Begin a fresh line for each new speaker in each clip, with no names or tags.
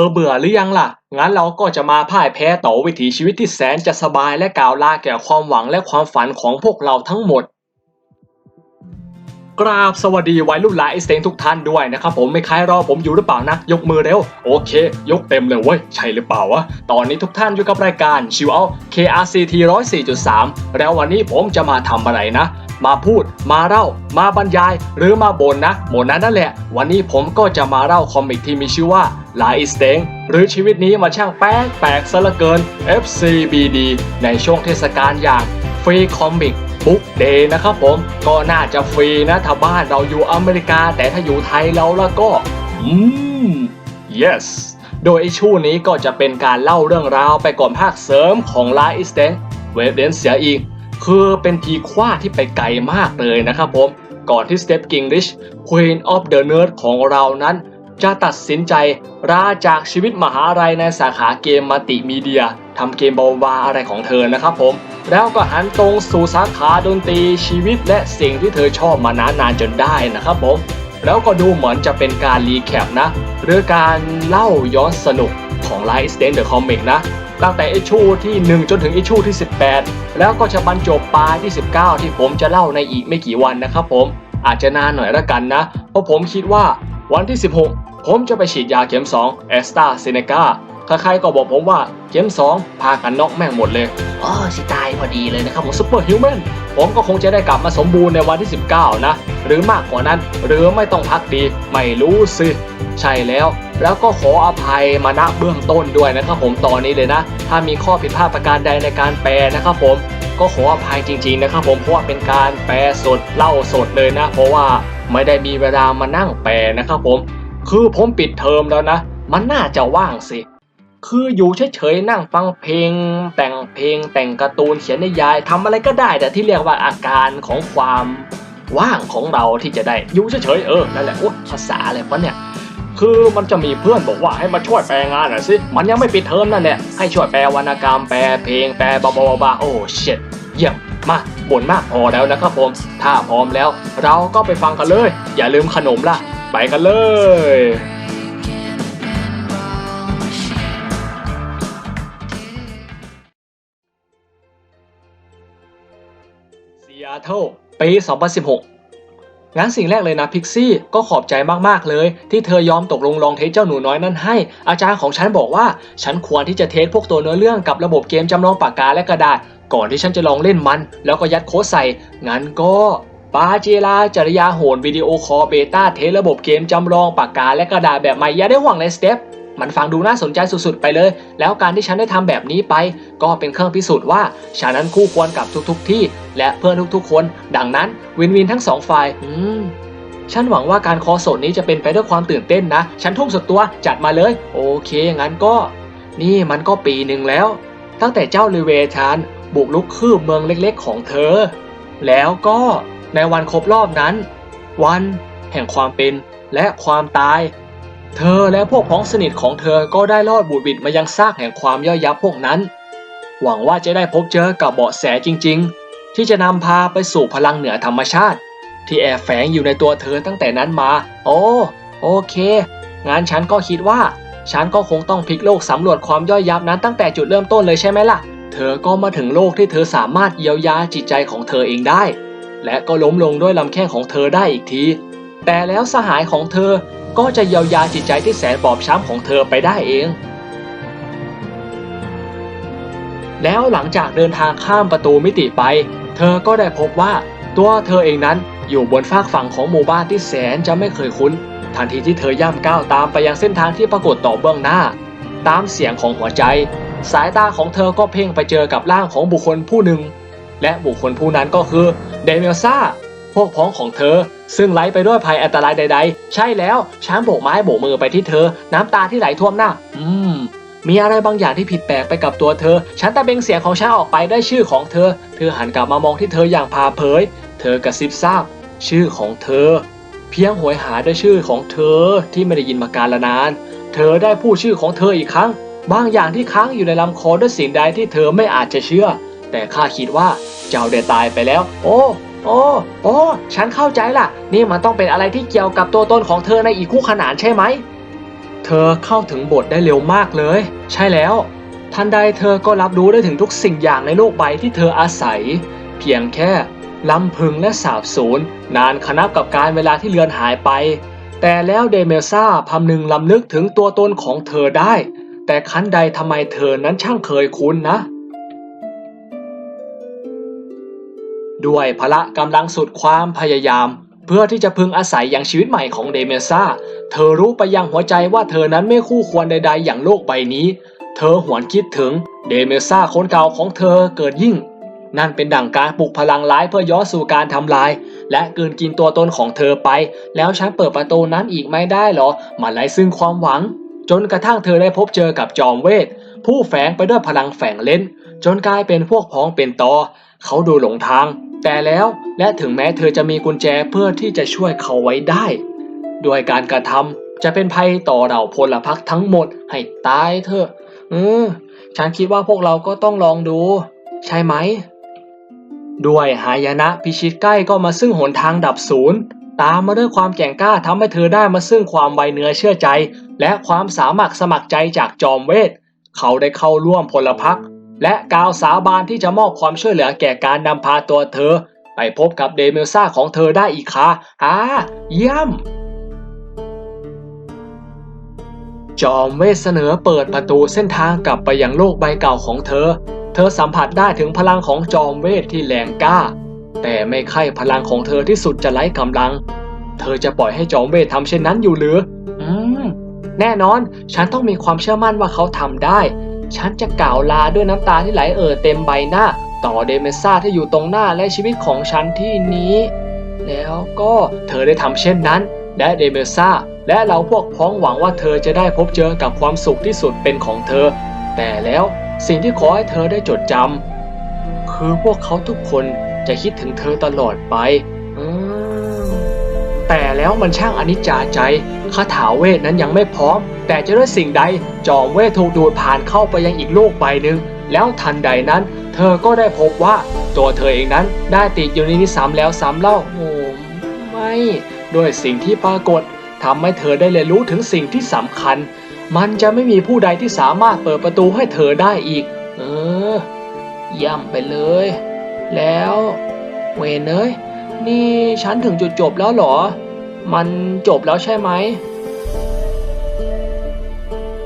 อเบื่อหรือยังล่ะ งั้นเราก็จะมาพ่ายแพ้ต่อวิถีชีวิตที่แสนจะสบายและกล่าวลาแก่ความหวังและความฝันของพวกเราทั้งหมด กราบสวัสดีวัยรุ่นหลายสเตนทุกท่านด้วยนะครับผมไม่ใครรอผมอยู่หรือเปล่านะ ยกมือเร็ว โอเค ยกเต็มเลยเว้ย ใช่หรือเปล่าวะ ตอนนี้ทุกท่านอยู่กับรายการชิวเอา KRCT 104.3 แล้ววันนี้ผมจะมาทำอะไรนะ มาพูด มาเล่า มาบรรยาย หรือมาบ่นนะบ่นนั้นนั่นแหละ วันนี้ผมก็จะมาเล่าคอมิกที่มีชื่อว่าลายอิสเตงหรือชีวิตนี้มาช่างแปลกแปลกซะเหลือเกิน FCBD ในช่วงเทศกาลอย่างฟรีคอมิกบุ๊กเดย์นะครับผมก็น่าจะฟรีนะถ้าบ้านเราอยู่อเมริกา แต่ถ้าอยู่ไทยเราแล้วก็ อืม yes โดยไอชู่นี้ก็จะเป็นการเล่าเรื่องราวไปก่อนภาคเสริมของลายอิสเตงเวฟเดนเสียอีก คือเป็นทีคว้าที่ไปไกลมากเลยนะครับผม ก่อนที่สเตปกิงลิช Queen of the Nerd ของเรานั้น จะตัดสินใจราจากชีวิตมหาลัยในสาขาเกมมัลติมีเดียทำเกมบาๆอะไรของเธอนะครับผม แล้วก็หันตรงสู่สาขาดนตรีชีวิตและสิ่งที่เธอชอบมานานๆจนได้นะครับผม แล้วก็ดูเหมือนจะเป็นการรีแคปนะ หรือการเล่าย้อนสนุกของ Light Stand the Comic นะ ตั้งแต่อิชูที่ 1 จนถึงอิชูที่ 18 แล้วก็จะบรรจบปลายที่ 19 ที่ผมจะเล่าในอีกไม่กี่วันนะครับผมอาจจะนานหน่อยละกันนะ เพราะผมคิดว่าวันที่ 16 ผมจะไปฉีดยาเข็ม2แอสตาเซเนกาใครๆก็บอกผมว่าเข็ม2พากันน็อกแม่งหมดเลยอ๋อสิตายพอดีเลยนะครับผมซุปเปอร์ฮิวแมนผมก็คงจะได้กลับมาสมบูรณ์ในวันที่ 19 นะ หรือมากกว่านั้น หรือไม่ต้องพักดี ไม่รู้สิ ใช่แล้ว แล้วก็ขออภัยมาณเบื้องต้นด้วยนะครับผมตอนนี้เลยนะ ถ้ามีข้อผิดพลาดประการใดในการแปลนะครับผมก็ขออภัยจริง ๆนะครับผมเพราะว่าเป็นการแปลสดเล่าสดเลยนะ เพราะว่าไม่ได้มีเวลามานั่งแปลนะครับผม คือผมปิดเทอมแล้วนะ มันน่าจะว่างสิ คืออยู่เฉยๆนั่งฟังเพลง แต่งเพลงแต่งการ์ตูนเขียนนิยายทำอะไรก็ได้ แต่ที่เรียกว่าอาการของความว่างของเราที่จะได้อยู่เฉยๆเออนั่นแหละโอ้ภาษาอะไรวะเนี่ย คือมันจะมีเพื่อนบอกว่าให้มาช่วยแปลงานหน่อยสิ มันยังไม่ปิดเทอมนั่นแหละ ให้ช่วยแปลวรรณกรรมแปลเพลงแปลบาบาบาโอ้เช็ดเยี่ยมมาบ่นมากพอแล้วนะครับผม ถ้าพร้อมแล้ว เราก็ไปฟังกันเลย อย่าลืมขนมล่ะ ไปกันเลยซีแอตเทิลปี 2016 งั้นสิ่งแรกเลยนะพิกซี่ก็ขอบใจมากๆเลย ที่เธอยอมตกลงลองเทสเจ้าหนูน้อยนั่นให้ อาจารย์ของฉันบอกว่า ฉันควรที่จะเทสพวกตัวเนื้อเรื่องกับระบบเกมจำลองปากกาและกระดาษ ก่อนที่ฉันจะลองเล่นมัน แล้วก็ยัดโค้ดใส่ งั้นก็ปาเจลาจริยาโหนวิดีโอคอเบต้าเทสระบบเกมจำลองปากกาและกระดาษแบบใหม่อย่าได้หวังในสเต็ป มันฟังดูน่าสนใจสุดๆไปเลย แล้วการที่ฉันได้ทำแบบนี้ไป ก็เป็นเครื่องพิสูจน์ว่าฉันนั้นคู่ควรกับทุกๆทที่ และเพื่อนทุกๆคน ดังนั้นวินวินทั้งสองฝ่ายอืมฉันหวังว่าการคอสดนี้จะเป็นไปด้วยความตื่นเต้นนะ ฉันทุ่มสุดตัวจัดมาเลย โอเค งั้นก็ นี่มันก็ปีหนึ่งแล้ว ตั้งแต่เจ้าลิเวชานบุกลุกคืบเมืองเล็กๆ ของเธอ แล้วก็ในวันครบรอบนั้น วันแห่งความเป็นและความตาย เธอและพวกพ้องสนิทของเธอก็ได้รอดบูดบิดมายังซากแห่งความย่อยยับพวกนั้น หวังว่าจะได้พบเจอกับเบาะแสจริง ๆ ที่จะนำพาไปสู่พลังเหนือธรรมชาติ ที่แอบแฝงอยู่ในตัวเธอตั้งแต่นั้นมา โอ้ โอเคงั้นฉันก็คิดว่า ฉันก็คงต้องพลิกโลกสำรวจความย่อยยับนั้นตั้งแต่จุดเริ่มต้นเลยใช่ไหมล่ะ เธอก็มาถึงโลกที่เธอสามารถเยียวยาจิตใจของเธอเองได้ และก็ล้มลงด้วยลำแข้งของเธอได้อีกที แต่แล้วสหายของเธอ ก็จะเยียวยาจิตใจที่แสนบอบช้ำของเธอไปได้เอง แล้วหลังจากเดินทางข้ามประตูมิติไป เธอก็ได้พบว่าตัวเธอเองนั้นอยู่บนฟากฝั่งของหมู่บ้านที่แสนจะไม่เคยคุ้น ทันทีที่เธอย่ำก้าวตามไปยังเส้นทางที่ปรากฏต่อเบื้องหน้า ตามเสียงของหัวใจ สายตาของเธอก็เพ่งไปเจอกับร่างของบุคคลผู้หนึ่ง และบุคคลผู้นั้นก็คือเดเมลซ่าพวกพ้องของเธอ ซึ่งไร้ไปด้วยภัยอันตรายใด ๆ ใช่แล้วช้างโบกไม้โบกมือไปที่เธอ น้ำตาที่ไหลท่วมหน้า อืม มีอะไรบางอย่างที่ผิดแปลกไปกับตัวเธอ ฉันตะเบงเสียงของฉันออกไปได้ชื่อของเธอ เธอหันกลับมามองที่เธออย่างพาเผย เธอกระซิบทราบ ชื่อของเธอ เพียงหวยหาด้วยชื่อของเธอที่ไม่ได้ยินมาการละนาน เธอได้พูดชื่อของเธออีกครั้ง บางอย่างที่ค้างอยู่ในลำคอด้วยสิ่งใดที่เธอไม่อาจจะเชื่อ แต่ข้าคิดว่าเจ้าได้ตายไปแล้ว โอ้ โอ้โอ้ฉันเข้าใจละนี่มันต้องเป็นอะไรที่เกี่ยวกับตัวตนของเธอในอีกคู่ขนานใช่ไหม เธอเข้าถึงบทได้เร็วมากเลย ใช่แล้ว ทันใดเธอก็รับรู้ได้ถึงทุกสิ่งอย่างในโลกใบที่เธออาศัย เพียงแค่ลำพึงและสาบสูญนานขนับกับการเวลาที่เลือนหายไป แต่แล้วเดเมลซ่าพำนึงลำลึกถึงตัวตนของเธอได้ แต่คันใดทำไมเธอนั้นช่างเคยคุ้นนะ ด้วยพละกำลังสุดความพยายาม เพื่อที่จะพึงอาศัยอย่างชีวิตใหม่ของเดเมซ่า เธอรู้ไปยังหัวใจว่าเธอนั้นไม่คู่ควรใดๆ อย่างโลกใบนี้ เธอหวนคิดถึงเดเมซ่าคนเก่าของเธอเกิดยิ่ง นั่นเป็นดั่งการปลุกพลังร้ายเพื่อย้อนสู่การทำลาย และกลืนกินตัวตนของเธอไป แล้วฉันเปิดประตูนั้นอีกไม่ได้หรอมันไร้ซึ่งความหวัง จนกระทั่งเธอได้พบเจอกับจอมเวทผู้แฝงไปด้วยพลังแฝงเล่น จนกลายเป็นพวกพ้องเป็นตอ เขาดูหลงทาง แต่แล้วและถึงแม้เธอจะมีกุญแจเพื่อที่จะช่วยเขาไว้ได้ด้วยการกระทำจะเป็นภัยต่อเราพลพรรคทั้งหมดให้ตายเถอะเออฉันคิดว่าพวกเราก็ต้องลองดู ใช่ไหม ด้วยหายนะพิชิตใกล้ก็มาซึ่งหนทางดับศูนย์ ตามมาด้วยความแก่งกล้าทำให้เธอได้มาซึ่งความไวเนื้อเชื่อใจ และความสามัครสมัครใจจากจอมเวท เขาได้เข้าร่วมพลพรรค และกล่าวสาบานที่จะมอบความช่วยเหลือแก่การนำพาตัวเธอ ไปพบกับเดเมลซ่าของเธอได้อีกค่ะอ่าเยี่ยม จอมเวทเสนอเปิดประตูเส้นทางกลับไปยังโลกใบเก่าของเธอ เธอสัมผัสได้ถึงพลังของจอมเวทที่แรงกล้า แต่ไม่ใช่พลังของเธอที่สุดจะไร้กำลัง เธอจะปล่อยให้จอมเวททำเช่นนั้นอยู่หรือ อืม แน่นอน ฉันต้องมีความเชื่อมั่นว่าเขาทำได้ ฉันจะกล่าวลาด้วยน้ำตาที่ไหลเอ่อเต็มใบหน้า ต่อเดเมซ่าที่อยู่ตรงหน้าและชีวิตของฉันที่นี้ แล้วก็เธอได้ทำเช่นนั้น และเดเมซ่าและเราพวกพ้องหวังว่าเธอจะได้พบเจอกับความสุขที่สุดเป็นของเธอ แต่แล้วสิ่งที่ขอให้เธอได้จดจำคือพวกเขาทุกคนจะคิดถึงเธอตลอดไป แต่แล้วมันช่างอนิจจาใจคาถาเวทนั้นยังไม่พร้อม แต่จะด้วยสิ่งใดจอมเวทถูกดูดผ่านเข้าไปยังอีกโลกใบหนึ่งแล้วทันใดนั้น เธอก็ได้พบว่าตัวเธอเองนั้นได้ติดอยู่ในนี้ซ้ำแล้วซ้ำเล่าโอ้ไม่ด้วยสิ่งที่ปรากฏทำให้เธอได้เรียนรู้ถึงสิ่งที่สำคัญ มันจะไม่มีผู้ใดที่สามารถเปิดประตูให้เธอได้อีก เออย่ำไปเลย แล้ว เวนเอ้ย นี่ฉันถึงจุดจบแล้วเหรอ มันจบแล้วใช่ไหม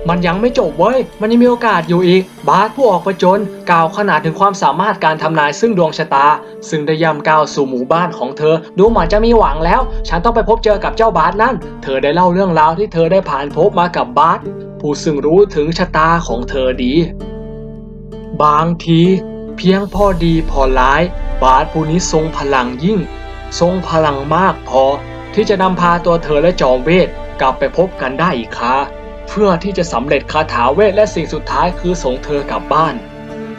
มันยังไม่จบเว้ย มันยังมีโอกาสอยู่อีก บาสผู้ออกประจนกล่าวขนาดถึงความสามารถการทำนายซึ่งดวงชะตา ซึ่งได้ย่ำก้าวสู่หมู่บ้านของเธอ ดูเหมือนจะมีหวังแล้ว ฉันต้องไปพบเจอกับเจ้าบาสนั่น เธอได้เล่าเรื่องราวที่เธอได้ผ่านพบมากับบาสผู้ซึ่งรู้ถึงชะตาของเธอดี บางทีเพียงพอดีพอร้าย บาสผู้นี้ทรงพลังยิ่ง ทรงพลังมากพอที่จะนำพาตัวเธอและจอมเวทกลับไปพบกันได้อีกคราเพื่อที่จะสำเร็จคาถาเวทและสิ่งสุดท้ายคือส่งเธอกลับบ้าน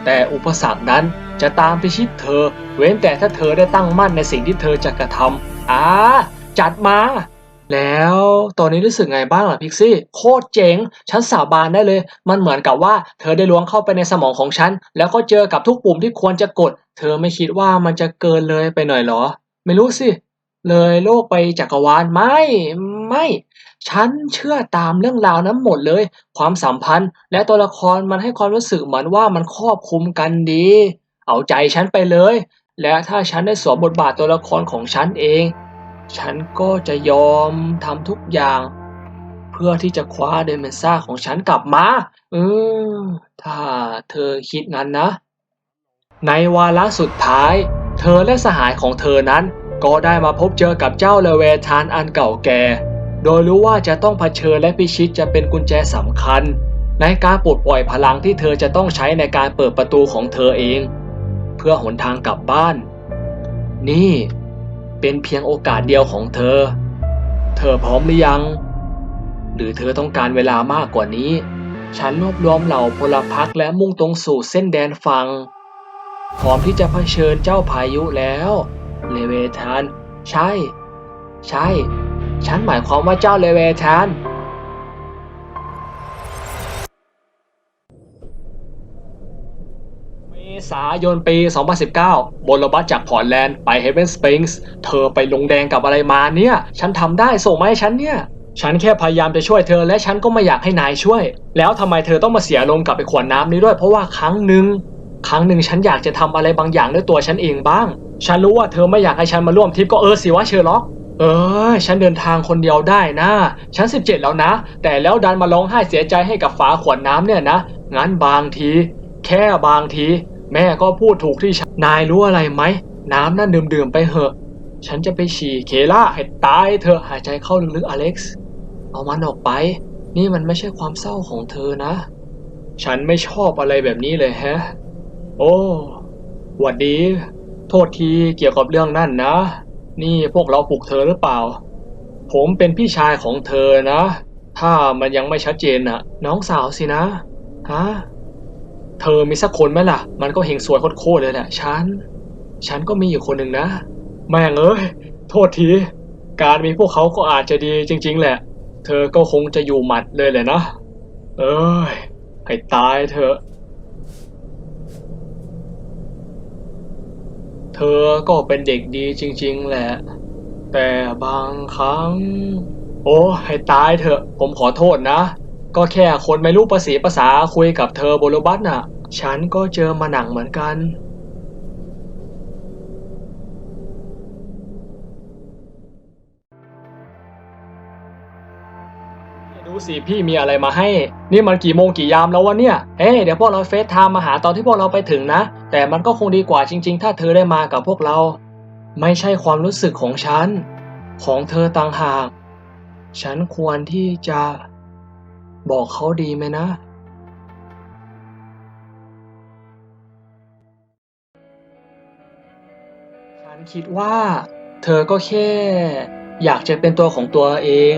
แต่อุปสรรคนั้นจะตามไปชิดเธอ เว้นแต่ถ้าเธอได้ตั้งมั่นในสิ่งที่เธอจะกระทำอ่าจัดมา แล้วตอนนี้รู้สึกไงบ้างล่ะพิกซี่ โคตรเจ๋ง ฉันสาบานได้เลย มันเหมือนกับว่าเธอได้ล้วงเข้าไปในสมองของฉัน แล้วก็เจอกับทุกปุ่มที่ควรจะกด เธอไม่คิดว่ามันจะเกินเลยไปหน่อยหรอ ไม่รู้สิ เลยโลกไปจักรวาลไม่ไม่ ฉันเชื่อตามเรื่องราวนั้นหมดเลย ความสัมพันธ์ และตัวละครมันให้ความรู้สึกเหมือนว่ามันครอบคลุมกันดี เอาใจฉันไปเลย และถ้าฉันได้สวมบทบาทตัวละครของฉันเอง ฉันก็จะยอมทำทุกอย่าง เพื่อที่จะคว้าเดเมนซ่าของฉันกลับมาอืมถ้าเธอคิดงั้นนะ ในวาระสุดท้าย เธอและสหายของเธอนั้นก็ได้มาพบเจอกับเจ้าเลเวทานอันเก่าแก่ โดยรู้ว่าจะต้องเผชิญและพิชิตจะเป็นกุญแจสำคัญ ในการปลดปล่อยพลังที่เธอจะต้องใช้ในการเปิดประตูของเธอเอง เพื่อหนทางกลับบ้าน นี่ เป็นเพียงโอกาสเดียวของเธอ เธอพร้อมหรือยัง หรือเธอต้องการเวลามากกว่านี้ ฉันรวบรวมเหล่าพลพรรคและมุ่งตรงสู่เส้นแดนฝั่ง พร้อมที่จะเผชิญเจ้าพายุแล้ว เลเวทาน ใช่ ใช่ ฉันหมายความว่าเจ้าเลเวทานเมษายนปี 2019 บนรถบัสจากพอร์ตแลนด์ไปเฮเวนสปริงส์เธอไปลงแดงกับอะไรมาเนี่ย ฉันทำได้ส่งมาให้ฉันเนี่ย ฉันแค่พยายามจะช่วยเธอและฉันก็ไม่อยากให้นายช่วย แล้วทำไมเธอต้องมาเสียลมณ์กับไอ้ขวดน้ำนี้ด้วยเพราะว่าครั้งหนึ่ง ครั้งหนึ่งฉันอยากจะทำอะไรบางอย่างด้วยตัวฉันเองบ้าง ฉันรู้ว่าเธอไม่อยากให้ฉันมาร่วมทริปก็เออสิวะเชอร์ล็อก เออ ฉันเดินทางคนเดียวได้นะ ฉัน 17 แล้วนะ แต่แล้วดันมาร้องไห้เสียใจให้กับฝาขวดน้ำเนี่ยนะ งั้นบางที แค่บางที แม่ก็พูดถูกที่ฉันนายรู้อะไรไหม น้ำนั่นดื่มๆไปเหอะ ฉันจะไปฉี่เคล่าให้ตายเธอหายใจเข้าลึกๆอเล็กซ์ เอามันออกไป นี่มันไม่ใช่ความเศร้าของเธอนะ ฉันไม่ชอบอะไรแบบนี้เลยแฮะ โอ้หวัดดี โทษทีเกี่ยวกับเรื่องนั่นนะ นี่พวกเราปลุกเธอหรือเปล่า ผมเป็นพี่ชายของเธอนะ ถ้ามันยังไม่ชัดเจนน่ะ น้องสาวสินะ ฮะ เธอมีสักคนไหมล่ะ มันก็เฮงสวยโคตรเลยแหละฉัน ฉันก็มีอยู่คนหนึ่งนะ แม่งเอ้ย โทษที การมีพวกเขาก็อาจจะดีจริง ๆ แหละ เธอก็คงจะอยู่หมัดเลยแหละนะ เอ้ย ให้ตายเถอะ เธอก็เป็นเด็กดีจริง ๆ แหละ แต่บางครั้ง โอ้ให้ตายเถอะ ผมขอโทษนะ ก็แค่คนไม่รู้ภาษีภาษาคุยกับเธอโบโลบัสน่ะ ฉันก็เจอมาหนังเหมือนกัน สิพี่มีอะไรมาให้ นี่มันกี่โมงกี่ยามแล้ววะเนี่ย เอ้เดี๋ยวพวกเราเฟซไทม์มาหาตอนที่พวกเราไปถึงนะ แต่มันก็คงดีกว่าจริง ๆ ถ้าเธอได้มากับพวกเรา ไม่ใช่ความรู้สึกของฉัน ของเธอต่างหาก ฉันควรที่จะ บอกเขาดีไหมนะฉันคิดว่าเธอก็แค่ อยากจะเป็นตัวของตัวเอง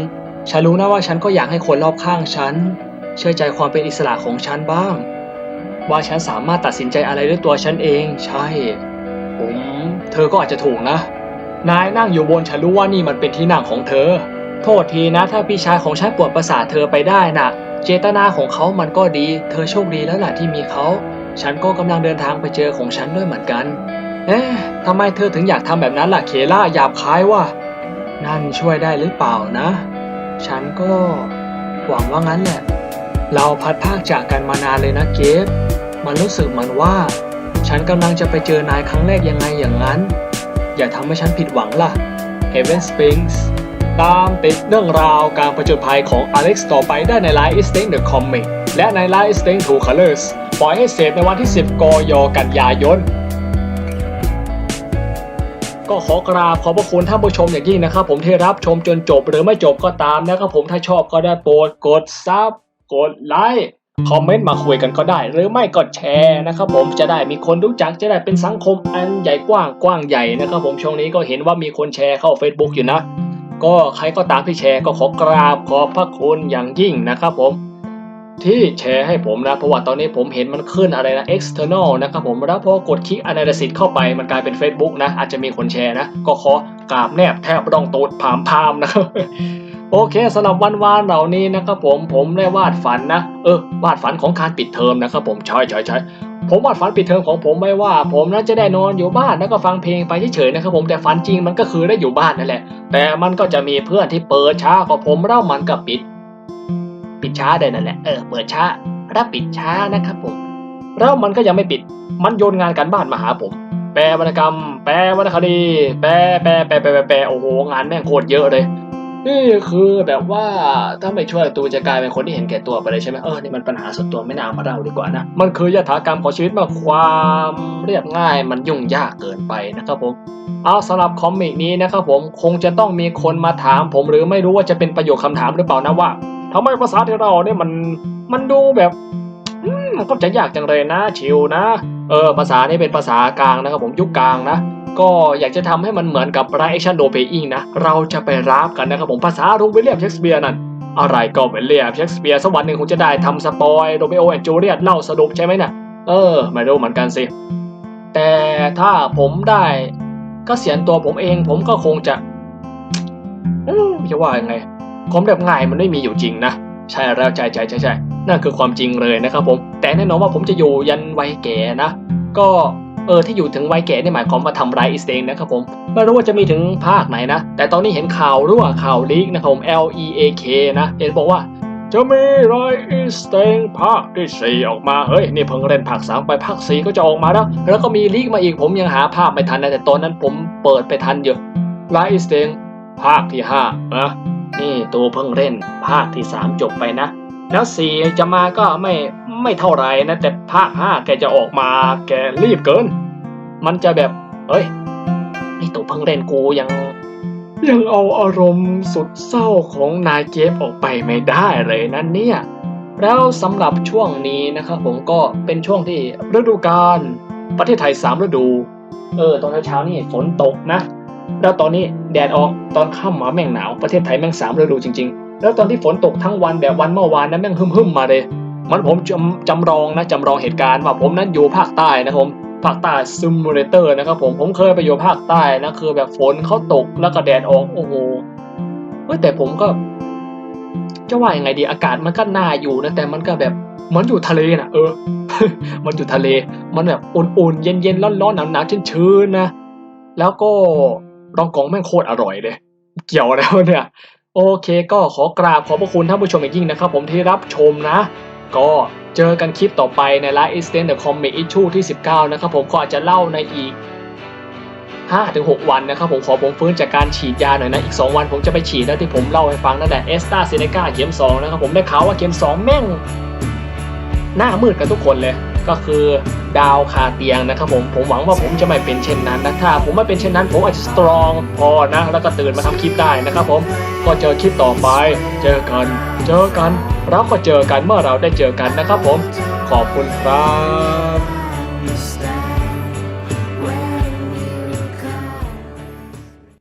ฉันรู้นะว่าฉันก็อยากให้คนรอบข้างฉัน เชื่อใจความเป็นอิสระของฉันบ้าง ว่าฉันสามารถตัดสินใจอะไรด้วยตัวฉันเอง ใช่ ผม เธอก็อาจจะถูกนะ นายนั่งอยู่บนฉันรู้ว่านี่มันเป็นที่นั่งของเธอ โทษทีนะ ถ้าพี่ชายของฉันปวดประสาทเธอไปได้น่ะ เจตนาของเขามันก็ดี เธอโชคดีแล้วล่ะที่มีเขา ฉันก็กำลังเดินทางไปเจอของฉันด้วยเหมือนกัน เอ๊ะทำไมเธอถึงอยากทำแบบนั้นล่ะเคล่าหยาบคายว่ะนั่นช่วยได้หรือเปล่านะ ฉันก็หวังว่างั้นแหละ เราพัดภาคจากกันมานานเลยนะเกฟ มันรู้สึกเหมือนว่า ฉันกำลังจะไปเจอนายครั้งแรกยังไงอย่างนั้น อย่าทำให้ฉันผิดหวังล่ะ Heaven Springs ตามติดเรื่องราวการประจนภัยของอเล็กซ์ต่อไปได้ใน Line is Staying the Comic และใน Line is Staying True Colors ปล่อยให้เสพในวันที่ 10กยกันยายน ก็ขอกราบขอบพระคุณท่านผู้ชมอย่างยิ่งนะครับ ผมที่รับชมจนจบหรือไม่จบก็ตามนะครับผมถ้าชอบก็ได้โปรดกดซับกดไลค์คอมเมนต์มาคุยกันก็ได้ หรือไม่ก็แชร์นะครับผมจะได้มีคนรู้จักจะได้เป็นสังคมอันใหญ่กว้างกว้างใหญ่นะครับผมช่วงนี้ก็เห็นว่ามีคนแชร์เข้า Facebook อยู่นะ ก็ใครก็ตามที่แชร์ก็ขอกราบขอบพระคุณอย่างยิ่งนะครับผม ที่แชร์ให้ผมนะ เพราะว่าตอนนี้ผมเห็นมันขึ้นอะไรนะ external นะครับผมแล้วพอกดคลิก analysis เข้าไปมันกลายเป็น Facebook นะ อาจจะมีคนแชร์นะ ก็ขอกราบแนบแทบต้องตูดผามพามนะครับโอเคสำหรับวันวานเหล่านี้นะครับผมผมได้วาดฝันนะ เออ วาดฝันของการปิดเทอมนะครับผมใช่ใช่ใช่ผมวาดฝันปิดเทอมของผมไว้ว่า ผมนั้นจะได้นอนอยู่บ้านแล้วก็ฟังเพลงไปเฉยๆนะครับผมแต่ฝันจริงมันก็คือได้อยู่บ้านนั่นแหละ แต่มันก็จะมีเพื่อนที่เปิดช้ากว่าผมแล้วมันก็ปิด ปิดช้าได้นั่นแหละเออเปิดช้าแล้วปิดช้านะครับผม แล้วมันก็ยังไม่ปิด มันโยนงานการบ้านมาหาผม แปลวรรณกรรม แปลวรรณคดี แปลแปลแปลแปลแปลโอ้โหงานแม่งโคตรเยอะเลยนี่คือแบบว่าถ้าไม่ช่วยตัวจะกลายเป็นคนที่เห็นแก่ตัวไปเลยใช่ไหมเออนี่มันปัญหาส่วนตัวไม่น่ามาเล่าดีกว่านะ มันคือยถากรรมของชีวิตมาความเรียบง่ายมันยุ่งยากเกินไปนะครับผมเอาสำหรับคอมิกนี้นะครับผมคงจะต้องมีคนมาถามผมหรือไม่รู้ว่าจะเป็นประโยคคำถามหรือเปล่านะว่า ทำไมภาษาที่เราเนี่ยมันมันดูแบบอืมก็จะยากจังเลยนะชิวนะ เออภาษานี้เป็นภาษากลางนะครับผมยุคกลางนะ ก็อยากจะทำให้มันเหมือนกับไรแอคชั่นโดเพอิงนะ เราจะไปรับกันนะครับผมภาษาโรงวิลเลียมเชกสเปียร์นั่นอะไรก็วิลเลียมเชกสเปียร์สักวันหนึ่งคงจะได้ทำสปอยโรเมโอแอนจูเลียตเล่าสรุปใช่ไหมนะ่ะเออไม่รู้เหมือนกันสิ แต่ถ้าผมได้ก็เสียนตัวผมเองผมก็คงจะอืมจะว่ายังไง ความแบบง่ายมันไม่มีอยู่จริงนะใช่แล้วใช่ใช่ใช่ใช่นั่นคือความจริงเลยนะครับผม แต่แน่นอนว่าผมจะอยู่ยันวัยแก่นะ ก็เออที่อยู่ถึงวัยแก่นี่หมายความว่าทำร้ายอีสเตงนะครับผมไม่รู้ว่าจะมีถึงภาคไหนนะ แต่ตอนนี้เห็นข่าวรั่วข่าวลีกนะครับผม L E A K นะเห็นบอกว่าจะมีไรอีสเตงภาคที่4ออกมาเฮ้ยนี่เพิ่งเล่นภาค3ไปภาค4ก็จะออกมาแล้ว แล้วก็มีลีกมาอีกผมยังหาภาพไม่ทันนะแต่ตอนนั้นผมเปิดไปทันอยู่ไรอีสเตงภาคที่5นะ นี่ตัวเพิ่งเล่นภาคที่ 3 จบไปนะ แล้ว4จะมาก็ไม่ไม่เท่าไหรนะ แต่ภาค5แกจะออกมาแกรีบเกิน มันจะแบบ เอ้ยนี่ตัวเพิ่งเล่นกูยัง ยังเอาอารมณ์สุดเศร้าของนายเจฟออกไปไม่ได้เลยนั่นเนี่ยแล้วสำหรับช่วงนี้นะครับผมก็เป็นช่วงที่ฤดูกาลประเทศไทยสามฤดู เออตอนเช้าๆนี่ฝนตกนะ แล้วตอนนี้แดดออกตอนค่ำหมาแม่งหนาวประเทศไทยแม่งสามฤดูจริงๆ แล้วตอนที่ฝนตกทั้งวันแบบวันเมื่อวานนั้นแม่งหึมๆมาเลย มันผมจำจำลองนะจำลองเหตุการณ์ว่าผมนั้นอยู่ภาคใต้นะครับผมภาคใต้ซิมูเลเตอร์นะครับผมผมเคยไปอยู่ภาคใต้นะคือแบบฝนเขาตกแล้วก็แดดออกโอ้โหเฮ้ยแต่ผมก็จะว่ายังไงดีอากาศมันก็น่าอยู่นะแต่มันก็แบบเหมันอยู่ทะเลนะเออ มันอยู่ทะเล มันแบบอุ่นๆเย็นๆร้อนๆหนาวๆชื้นๆนะแล้วก็ รองกองแม่งโคตรอร่อยเลย เกี่ยวแล้วเนี่ย โอเคก็ขอกราบขอบพระคุณท่านผู้ชมอย่างยิ่งนะครับ ผมที่รับชมนะ ก็เจอกันคลิปต่อไปใน Live Extend the Comic Issue ที่ 19 นะครับผมก็อาจจะเล่าในอีก 5-6 วันนะครับผมขอผมฟื้นจากการฉีดยาหน่อยนะ อีก 2 วันผมจะไปฉีดแล้วที่ผมเล่าให้ฟังนั่นแหละเอสตาเซเนกาเข็ม2นะครับผมได้ข่าวว่าเข็ม2 แม่ง หน้ามืดกันทุกคนเลย ก็คือดาวคาเตียงนะครับผมผมหวังว่าผมจะไม่เป็นเช่นนั้นนะถ้าผมไม่เป็นเช่นนั้น ผมอาจจะสตรองพอนะ แล้วก็ตื่นมาทำคลิปได้นะครับผมก็เจอคลิปต่อไป เจอกัน เจอกันเราก็เจอกันเมื่อเราได้เจอกันนะครับผมขอบคุณครับ